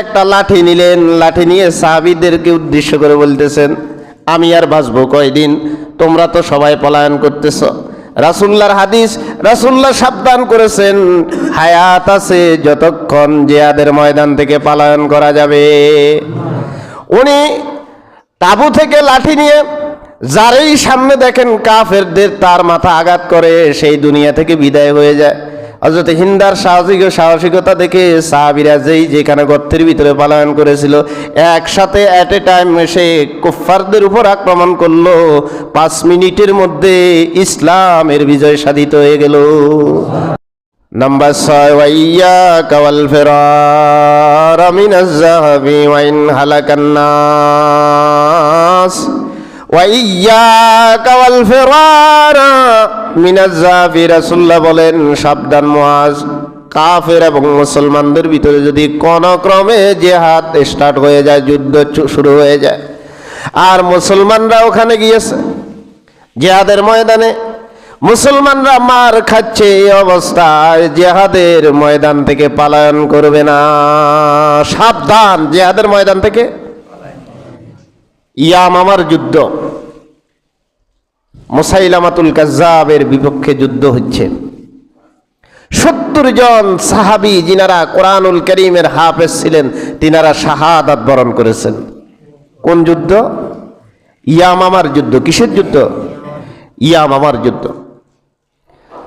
একটা লাঠি নিলেন, লাঠি নিয়ে সাহাবিদেরকে উদ্দেশ্য করে বলতেছেন, আমি আর বাঁচবো কয়দিন? তোমরা তো সবাই পলায়ন করতেছ। রাসুল্লাহর হাদিস রাসুল্লাহ সাবধান করেছেন, হায়াত আছে যতক্ষণ জিয়াদের ময়দান থেকে পালায়ন করা যাবে। উনি তাবু থেকে লাঠি নিয়ে যারেই সামনে দেখেন কাফেরদের তার মাথা আঘাত করে, সেই দুনিয়া থেকে বিদায় হয়ে যায়। হজরত হিন্দার সাহসিক সাহসিকতা দেখে সাহাবিরা যেই যেখানে গর্তের ভিতরে পালায়ন করেছিল, একসাথে অ্যাট এ টাইম এসে কুফারদের উপর আক্রমণ করল। পাঁচ মিনিটের মধ্যে ইসলামের বিজয় সাধিত হয়ে গেল। নাম্বার ছয় ওয়াইয়া কাওয়াল ফেরার ওয়াইন হালাকান্নাস। বলেন, সাবধান মুআজ। কাফের এবং মুসলমানদের ভিতরে যদি কোন ক্রমে জেহাদ স্টার্ট হয়ে যায়, যুদ্ধ শুরু হয়ে যায়, আর মুসলমানরা ওখানে গিয়েছে, জেহাদের ময়দানে, মুসলমানরা মার খাচ্ছে এই অবস্থায়, জেহাদের ময়দান থেকে পালায়ন করবে না। সাবধান, জেহাদের ময়দান থেকে ইয়াম আমার যুদ্ধ। মুসাইলামাতুল কাজ্জাবের বিপক্ষে যুদ্ধ হচ্ছে। সত্তর জন সাহাবি যিনারা কোরআনুল করিমের হাফেজ ছিলেন, তিনারা শাহাদাত বরণ করেছেন। কোন যুদ্ধ? ইয়ামামার যুদ্ধ। কিসের যুদ্ধ? ইয়ামামার যুদ্ধ।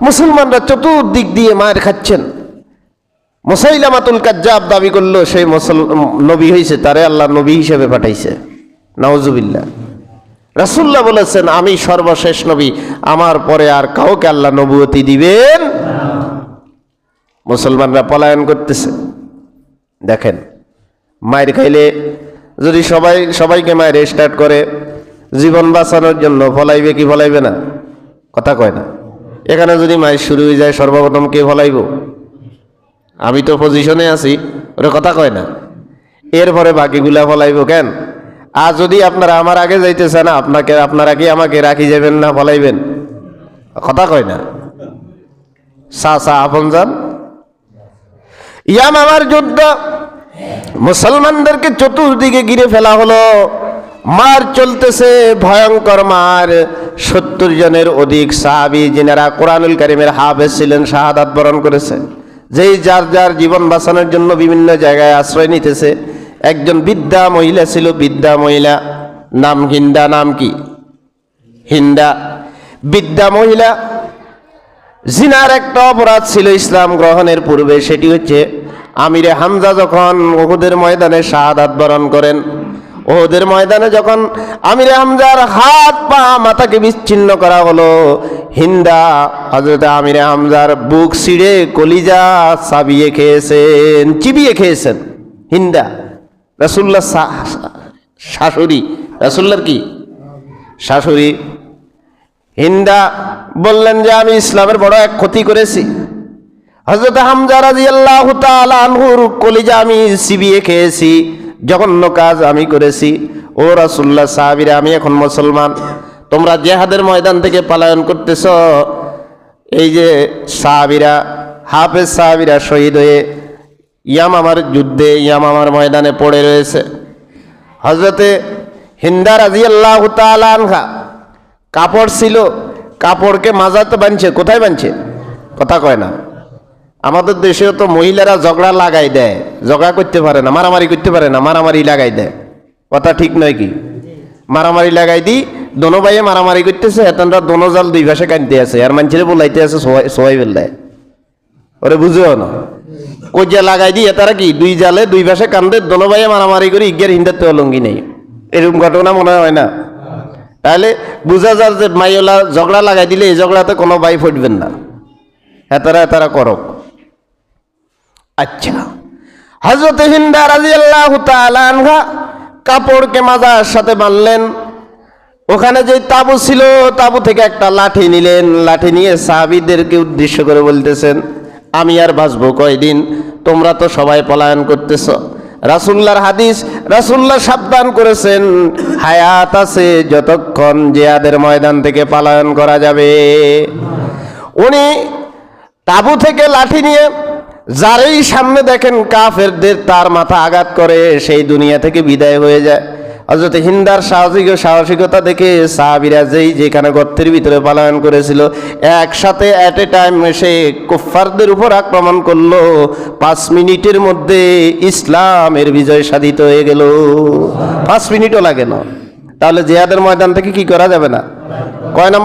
মুসলমানরা চতুর্দিক দিয়ে মায়ের খাচ্ছেন। মুসাইলামাতুল কাজ্জাব দাবি করল, সেই মুসল নবী হয়েছে তারে আল্লাহ নবী হিসেবে পাঠাইছে। নওজুবিল্লাহ রাসুল্লাহ বলেছেন, আমি সর্বশেষ নবী, আমার পরে আর কাউকে আল্লাহ নবুয়তি দিবেন মুসলমানরা পলায়ন করতেছে। দেখেন, মায়ের খাইলে যদি সবাই, সবাইকে মায়ের স্টার্ট করে, জীবন বাঁচানোর জন্য ফলাইবে কি ফলাইবে না? কথা কয় না। এখানে যদি মায়ের শুরু হয়ে যায়, সর্বপ্রথম কে ফলাইব? আমি তো পজিশনে আছি, ওরা কথা কয় না। এরপরে বাকিগুলা ফলাইব কেন? আর যদি আপনারা আমার আগে যাইতেছেন আপনাকে, আপনারা কি আমাকে রাখি যাবেন না ফলাইবেন কথা কয় না। সা সা, আপন যান। ইয়াম আমার যুদ্ধ, মুসলমানদেরকে চতুর্দিকে ঘিরে ফেলা হলো। মার চলতেছে ভয়ঙ্কর মার। সত্তর জনের অধিক সাহাবি যিনারা কোরআনুল করিমের হাফেজ ছিলেন, শাহাদাত বরণ করেছে। যেই যার যার জীবন বাঁচানোর জন্য বিভিন্ন জায়গায় আশ্রয় নিতেছে। একজন বিদ্যা মহিলা ছিল, বিদ্যা মহিলা, নাম হিন্দা, নাম কি? হিন্দা। বিদ্যা মহিলা, জিনার একটা অপরাধ ছিল ইসলাম গ্রহণের পূর্বে, সেটি হচ্ছে আমিরে হামজা যখন ওহুদের ময়দানে শাহাদাত বরণ করেন ওহুদের ময়দানে যখন আমিরে হামজার হাত পা মাথাকে বিচ্ছিন্ন করা হলো, হিন্দা হজরত আমিরে হামজার বুক ছিঁড়ে কলিজা চাবিয়ে খেয়েছেন, চিবিয়ে খেয়েছেন, হিন্দা। রাসুল্লাহ শাশুড়ি রাসুল্লার কি? শাশুড়ি। হিন্দা বললেন যে, আমি ইসলামের বড় এক ক্ষতি করেছি। হজরত হামজা রাজি আল্লাহ আনহুর কলিজা আমি সিবিয়ে খেয়েছি, জঘন্য কাজ আমি করেছি। ও রাসুল্লাহ সাহাবিরা, আমি এখন মুসলমান। তোমরা জেহাদের ময়দান থেকে পালায়ন করতেছ। এই যে সাহাবিরা, হাফেজ সাহাবিরা শহীদ হয়ে ইয়াম আমার যুদ্ধে, ইয়াম আমার ময়দানে পড়ে রয়েছে। হজরতে হিন্দা রাজি আল্লাহ আনহা, কাপড় ছিল, কাপড়কে মাজাতে বানছে, কোথায় বানছে? কথা কয় না। আমাদের দেশেও তো মহিলারা ঝগড়া লাগাই দেয়, ঝগড়া করতে পারে না, মারামারি করতে পারে না, মারামারি লাগাই দেয়। কথা ঠিক নয় কি? মারামারি লাগাই দি, দোনো ভাইয়ে মারামারি করতেছে, এতনরা দোনো জাল দুই ভাষে কানতে আছে, আর মানুষের বলাইতে আছে সবাই- সবাই বেলায় ওরে বুঝেও না। কইজা লাগাই দি তারা কি দুই জালে, দুই পাশে কান্দে দোনো মারামারি করে, ইজ্ঞের হিন্দার তো লঙ্গি নেই। এরকম ঘটনা মনে হয় না। তাহলে বুঝা যার যে মাইওলা ঝগড়া লাগাই দিলে, এই ঝগড়াতে কোনো বাই ফুটবেন না। এতারা এতারা করক। আচ্ছা। হজরত হিন্দা রাজি আল্লাহ আনহা কাপড়কে মাজার সাথে বানলেন ওখানে যে তাবু ছিল, তাবু থেকে একটা লাঠি নিলেন। লাঠি নিয়ে সাহাবিদেরকে উদ্দেশ্য করে বলতেছেন আমি আর বাঁচবো কয়দিন? তোমরা তো সবাই পলায়ন করতেছ। রাসুল্লাহর হাদিস রাসুল্লাহ সাবধান করেছেন, হায়াত আছে যতক্ষণ জিয়াদের ময়দান থেকে পালায়ন করা যাবে। উনি তাবু থেকে লাঠি নিয়ে যারই সামনে দেখেন কাফেরদের তার মাথা আঘাত করে, সেই দুনিয়া থেকে বিদায় হয়ে যায়। হজরত হিন্দার সাহসিক সাহসিকতা দেখে সাহাবিরা যেই যেখানে গর্তের ভিতরে পালায়ন করেছিল, একসাথে অ্যাট এ টাইম এসে কুফারদের উপর আক্রমণ করল। পাঁচ মিনিটের মধ্যে ইসলামের বিজয় সাধিত হয়ে গেল। পাঁচ মিনিটও লাগে না। তাহলে জেহাদের ময়দান থেকে কি করা যাবে না? কয় নম্বর?